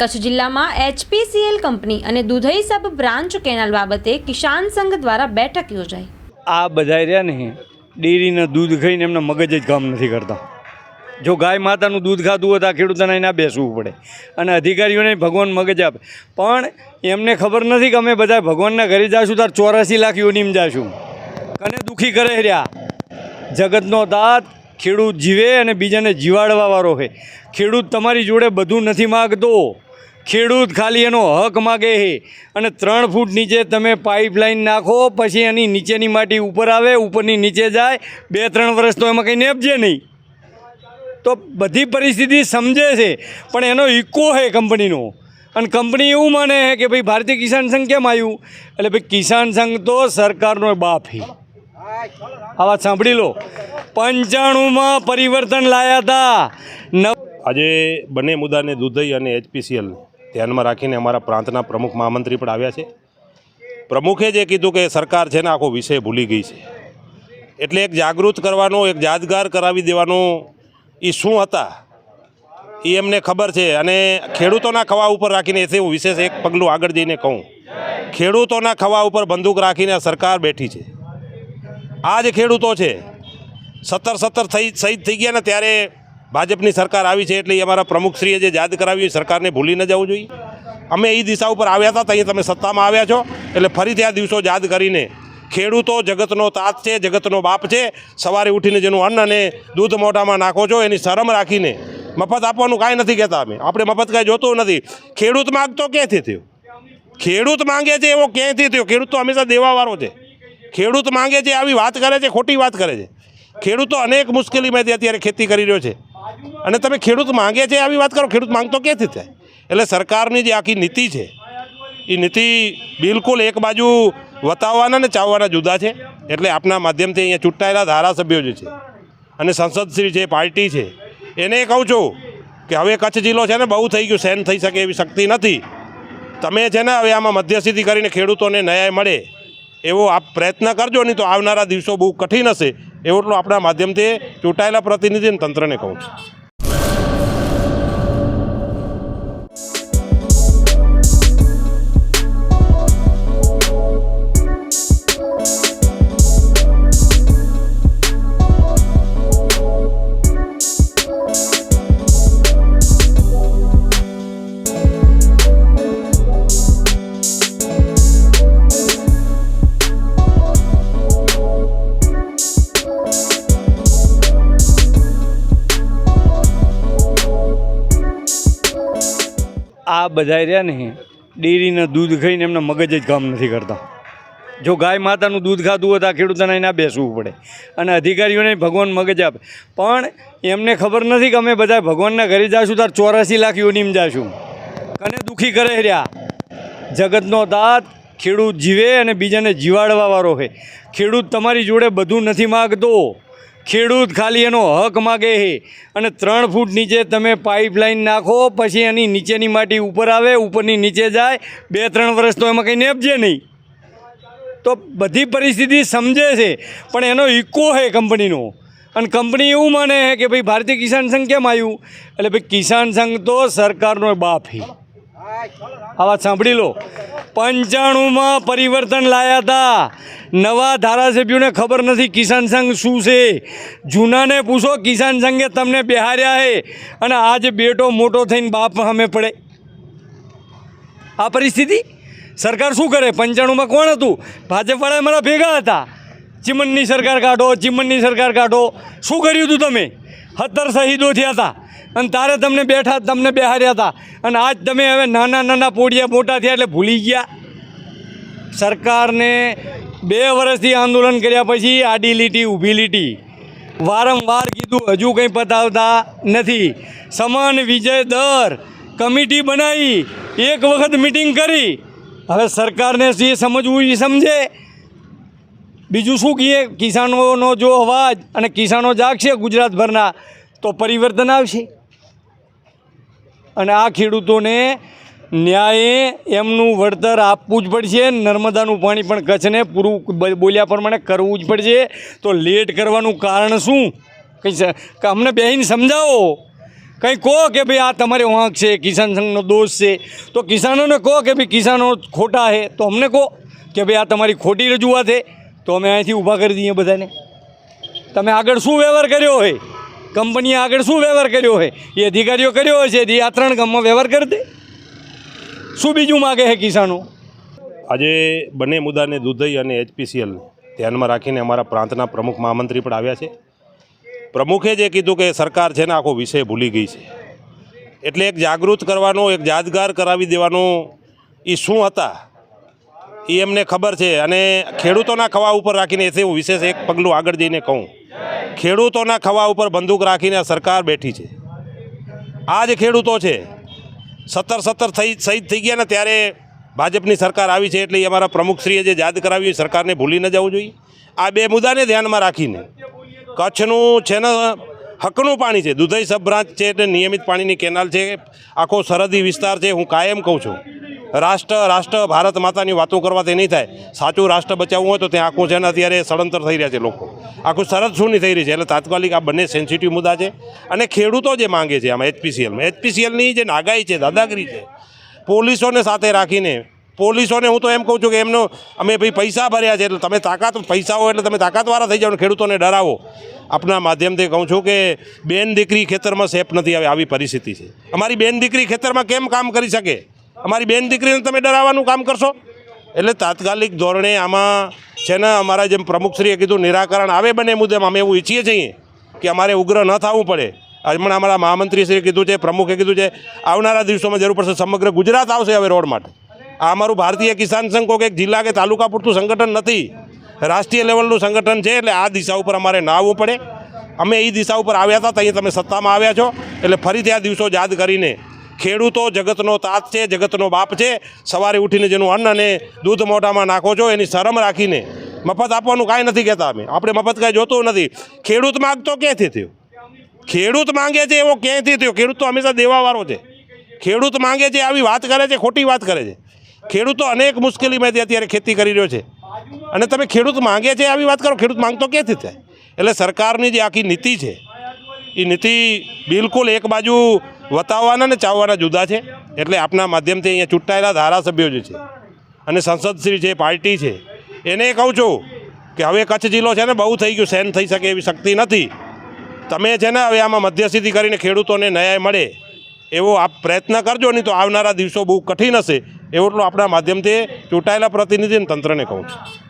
કચ્છ જિલ્લામાં HPCL company અને દુધઈ સબ branch canal બાબતે કિસાન સંઘ દ્વારા બેઠક યોજાઈ. આ બધા રહ્યા ને ડેરીના દૂધ ખાઈને એમના મગજ જ કામ નથી કરતા. જો ગાય માતાનું દૂધ ખાધું હોય તો આ ખેડૂતોને ના બેસવું પડે. અને અધિકારીઓને ભગવાન મગજ આપે. પણ એમને ખબર નથી કે અમે બધા ભગવાનના ઘરે જાશું, તાર ચોરાસી લાખ યોનીમ જાશું. કને દુઃખી કરે રહ્યા? જગતનો દાંત ખેડૂત જીવે અને બીજાને જીવાડવાવાળો છે ખેડૂત તમારી જોડે બધું નથી માગતો. ખેડૂત ખાલી એનો હક માગે છે અને ત્રણ ફૂટ નીચે તમે પાઇપલાઇન નાખો, પછી એની નીચેની માટી ઉપર આવે, ઉપરની નીચે જાય. બે, ત્રણ વર્ષ તો એમાં કંઈ નેપજે નહીં. તો બધી પરિસ્થિતિ સમજે છે. પણ એનો ઇકો છે કંપનીનો. અને કંપની એવું માને છે કે ભાઈ, ભારતીય કિસાન સંઘ કેમ આવ્યું? એટલે ભાઈ, કિસાન સંઘ તો સરકારનો બાપ છે આ વાત સાંભળી લો. પંચાણુંમાં પરિવર્તન લાયા હતા આજે બંને મુદ્દાને દુધઈ અને એચપીસીએલ ધ્યાનમાં રાખીને અમારા પ્રાંતના પ્રમુખ મહામંત્રી પણ આવ્યા છે. પ્રમુખે જે કીધું કે સરકાર છે ને આખો વિષય ભૂલી ગઈ છે. એટલે એક જાગૃત કરવાનો, એક યાદગાર કરાવી દેવાનો એ શું હતા? એ એમને ખબર છે. અને ખેડૂતોના ખવા ઉપર રાખીને એથી હું વિશેષ એક પગલું આગળ જઈને કહું. ખેડૂતોના ખવા ઉપર બંદૂક રાખીને સરકાર બેઠી છે. આ જ ખેડૂતો છે. સત્તર સત્તર થઈ, શહીદ થઈ ગયા ને ત્યારે ભાજપની સરકાર આવી છે એટલે અમારા પ્રમુખશ્રીએ જે યાદ કરાવ્યું એ સરકારને ભૂલી ન જવું જોઈએ. અમે એ દિશા ઉપર આવ્યા હતા, ત્યાં તમે સત્તામાં આવ્યા છો, એટલે ફરીથી આ દિવસો યાદ કરીને ખેડૂતો જગતનો તાત છે, જગતનો બાપ છે, સવારે ઉઠીને જેનું અન્ન અને દૂધ મોઢામાં નાખો છો, એની શરમ રાખીને મફત આપવાનું કાંઈ નથી કહેતા અમે. આપણે મફત કાંઈ જોતું નથી. ખેડૂત માગતો ક્યાંથી થયો? ખેડૂત માંગે છે એવો ક્યાંથી થયો? ખેડૂત તો હંમેશા દેવાવાળો છે. ખેડૂત માંગે છે, આવી વાત કરે છે, ખોટી વાત કરે છે. ખેડૂતો અનેક મુશ્કેલીમાંથી અત્યારે ખેતી કરી રહ્યો છે. અને તમે ખેડૂત માંગે છે આવી વાત કરો, ખેડૂત માંગતો ક્યાંથી થાય? એટલે સરકારની જે આખી નીતિ છે, એ નીતિ બિલકુલ એક બાજુ વતાવવાના ને ચાવવાના જુદા છે. એટલે આપના માધ્યમથી અહીંયા ચૂંટાયેલા ધારાસભ્યો જે છે અને સંસદશ્રી છે પાર્ટી છે, એને કહું છું કે હવે કચ્છ જિલ્લો છે ને બહુ થઈ ગયું, સહન થઈ શકે એવી શક્તિ નથી. તમે છે ને હવે આમાં મધ્યસ્થિતિ કરીને ખેડૂતોને ન્યાય મળે એવો આપ પ્રયત્ન કરજો, નહીં તો આવનારા દિવસો બહુ કઠિન હશે. એવું આપણા માધ્યમથી ચૂંટાયેલા પ્રતિનિધિ અને તંત્રને કહું છું. આ બધા રહ્યા ને ડેરીના દૂધ ખાઈને એમના મગજ જ કામ નથી કરતા. જો ગાય માતાનું દૂધ ખાધું હોય તો આ ખેડૂતોને ના બેસવું પડે. અને અધિકારીઓને ભગવાન મગજ આપે. પણ એમને ખબર નથી કે અમે બધા ભગવાનના ઘરે જાશું, તાર ચોરાસી લાખ યોનીમ જાશું. કને દુઃખી કરે રહ્યા? જગતનો દાંત ખેડૂત જીવે અને બીજાને જીવાડવાવાળો છે ખેડૂત તમારી જોડે બધું નથી માગતો. ખેડૂત ખાલી એનો હક માગે છે. અને ત્રણ ફૂટ નીચે તમે પાઇપલાઇન નાખો, પછી એની નીચેની માટી ઉપર આવે, ઉપરની નીચે જાય, બે, ત્રણ વર્ષ તો એમાં કંઈ નેપજે નહીં. તો બધી પરિસ્થિતિ સમજે છે, પણ એનો ઇકો છે કંપનીનો. અને કંપની એવું માને છે કે ભાઈ, ભારતીય કિસાન સંઘ કેમ આવ્યું? એટલે ભાઈ, કિસાન સંઘ તો સરકારનો બાપ છે. આ વાત સાંભળી લો. પંચાણુંમાં પરિવર્તન લાયા હતા. નવા ધારાસભ્યોને ખબર નથી કિસાન સંઘ શું છે. જૂનાને પૂછો, કિસાન સંઘે તમને બેહાર્યા છે અને આજે બેટો મોટો થઈને બાપ સામે પડે. આ પરિસ્થિતિ? સરકાર શું કરે? પંચાણુંમાં કોણ હતું? ભાજપવાળા મારા ભેગા હતા. ચીમનની સરકાર કાઢો, ચીમનની સરકાર કાઢો. શું કર્યું હતું તમે? સત્તર શહીદો થયા હતા. અને તારે તમને બેઠા તમને બેહાર્યા હતા. અને આજ તમે હવે નાના નાના પોડિયા મોટા થયા એટલે ભૂલી ગયા. સરકારને બે વર્ષથી આંદોલન કર્યા પછી આડી લીટી, ઊભી લીટી. વારંવાર કીધું, હજુ કંઈ પતાવતા નથી. સમાન વિજય દર કમિટી બનાવી, એક વખત મિટિંગ કરી. હવે સરકારને જે સમજવું એ સમજે. બીજું શું કહીએ? કિસાનોનો જો અવાજ અને કિસાનો જાગશે ગુજરાતભરના, તો પરિવર્તન આવશે. અને આ ખેડૂતોને ન્યાયે એમનું વળતર આપવું જ પડશે, નર્મદાનું પાણી પણ કચ્છને પૂરું બોલ્યા પ્રમાણે કરવું જ પડશે. તો લેટ કરવાનું કારણ શું? કંઈ અમને બેહીને સમજાવો. કંઈ કહો કે ભાઈ આ તમારે વાંક છે, કિસાન સંઘનો દોષ છે. તો કિસાનોને કહો કે ભાઈ કિસાનો ખોટા છે, તો અમને કહો કે ભાઈ આ તમારી ખોટી રજૂઆત છે. તો અમે અહીંથી ઊભા કરી દઈએ બધાને. તમે આગળ શું વ્યવહાર કર્યો હોય? કંપનીએ આગળ શું વ્યવહાર કર્યો હોય? એ અધિકારીઓ કર્યો હોય છે, એ આ ત્રણ ગામમાં વ્યવહાર કરી દે. શું બીજું માગે છે કિસાનો? આજે બંને મુદ્દાને દુધઈ અને એચપીસીએલ ધ્યાનમાં રાખીને અમારા પ્રાંતના પ્રમુખ મહામંત્રી પણ આવ્યા છે. પ્રમુખે જે કીધું કે સરકાર છે ને આખો વિષય ભૂલી ગઈ છે. એટલે એક જાગૃત કરવાનો, એક યાદગાર કરાવી દેવાનો એ શું હતા? એ એમને ખબર છે અને ખેડૂતોના ખવા ઉપર રાખીને એથી હું વિશેષ એક પગલું આગળ જઈને કહું. ખેડૂતોના ખવા ઉપર બંદૂક રાખીને સરકાર બેઠી છે. આ જ ખેડૂતો છે, સત્તર સત્તર થઈ, શહીદ થઈ ગયા ને ત્યારે ભાજપની સરકાર આવી છે એટલે અમારા પ્રમુખશ્રીએ જે યાદ કરાવી એ સરકારને ભૂલી ન જવું જોઈએ. આ બે મુદ્દાને ધ્યાનમાં રાખીને કચ્છનું છે ને, હકનું પાણી છે, દુધઈ સબ બ્રાન્ચ છે એટલે નિયમિત પાણીની કેનાલ છે, આખો સરહદી વિસ્તાર છે, હું કાયમ કહું છું. રાષ્ટ્ર રાષ્ટ્ર, ભારત માતાની વાતો કરવાથી નહીં થાય. સાચું રાષ્ટ્ર બચાવવું હોય તો ત્યાં આખું છે ને અત્યારે સળંતર થઈ રહ્યા છે લોકો. આખું સરહદ શૂન્ય થઈ રહી છે. એટલે તાત્કાલિક આ બંને સેન્સિટિવ મુદ્દા છે અને ખેડૂતો જે માંગે છે આમાં એચપીસીએલમાં એચપીસીએલની જે નાગાઈ છે, દાદાગીરી છે, પોલીસોને સાથે રાખીને, પોલીસોને હું તો એમ કહું છું કે એમનો અમે ભાઈ પૈસા ભર્યા છે એટલે તમે તાકાત પૈસા હોય એટલે તમે તાકાતવાળા થઈ જાઓ ખેડૂતોને ડરાવો. આપના માધ્યમથી કહું છું કે બેન દીકરી ખેતરમાં સેફ નથી આવે આવી પરિસ્થિતિ છે. અમારી બેન દીકરી ખેતરમાં કેમ કામ કરી શકે? અમારી બેન દીકરીને તમે ડરાવવાનું કામ કરશો? એટલે તાત્કાલિક ધોરણે આમાં છે ને અમારા જેમ પ્રમુખશ્રીએ કીધું, નિરાકરણ આવે બને મુદ્દે, અમે એવું ઈચ્છીએ છીએ કે અમારે ઉગ્ર ન થવું પડે. હમણાં અમારા મહામંત્રીશ્રીએ કીધું છે, પ્રમુખે કીધું છે, આવનારા દિવસોમાં જરૂર પડશે, સમગ્ર ગુજરાત આવશે હવે રોડ માટે. આ અમારું ભારતીય કિસાન સંઘ કોઈ એક જિલ્લા કે તાલુકા પૂરતું સંગઠન નથી. રાષ્ટ્રીય લેવલનું સંગઠન છે, એટલે આ દિશા ઉપર અમારે ના આવવું પડે. અમે એ દિશા ઉપર આવ્યા હતા ત્યાં તમે સત્તામાં આવ્યા છો. એટલે ફરીથી આ દિવસો યાદ કરીને ખેડૂતો જગતનો તાત છે, જગતનો બાપ છે. સવારે ઉઠીને જેનું અન્ન અને દૂધ મોઢામાં નાખો છો, એની શરમ રાખીને મફત આપવાનું કાંઈ નથી કહેતા અમે. આપણે મફત કાંઈ જોતું નથી. ખેડૂત માગતો ક્યાંથી થયો? ખેડૂત માંગે છે એવો ક્યાંથી થયો? ખેડૂત તો હંમેશા દેવાવાળો છે. ખેડૂત માંગે છે, આવી વાત કરે છે, ખોટી વાત કરે છે. ખેડૂતો અનેક મુશ્કેલીમાંથી અત્યારે ખેતી કરી રહ્યો છે. અને તમે ખેડૂત માંગે છે, આવી વાત કરો, ખેડૂત માંગતો ક્યાંથી થાય? એટલે સરકારની જે આખી નીતિ છે, એ નીતિ બિલકુલ એક બાજુ વતાવવાના ને ચાવવાના જુદા છે. એટલે આપના માધ્યમથી અહીંયા ચૂંટાયેલા ધારાસભ્યો જે છે અને સંસદશ્રી છે, પાર્ટી છે, એને કહું છું કે હવે કચ્છ જિલ્લો છે ને બહુ થઈ ગયું, સહન થઈ શકે એવી શક્તિ નથી. તમે છે ને હવે આમાં મધ્યસ્થિતિ કરીને ખેડૂતોને ન્યાય મળે એવો આપ પ્રયત્ન કરજો, નહીં તો આવનારા દિવસો બહુ કઠિન હશે એટલું આપણા માધ્યમથી ચૂંટાયેલા પ્રતિનિધિ તંત્રને કહું છું.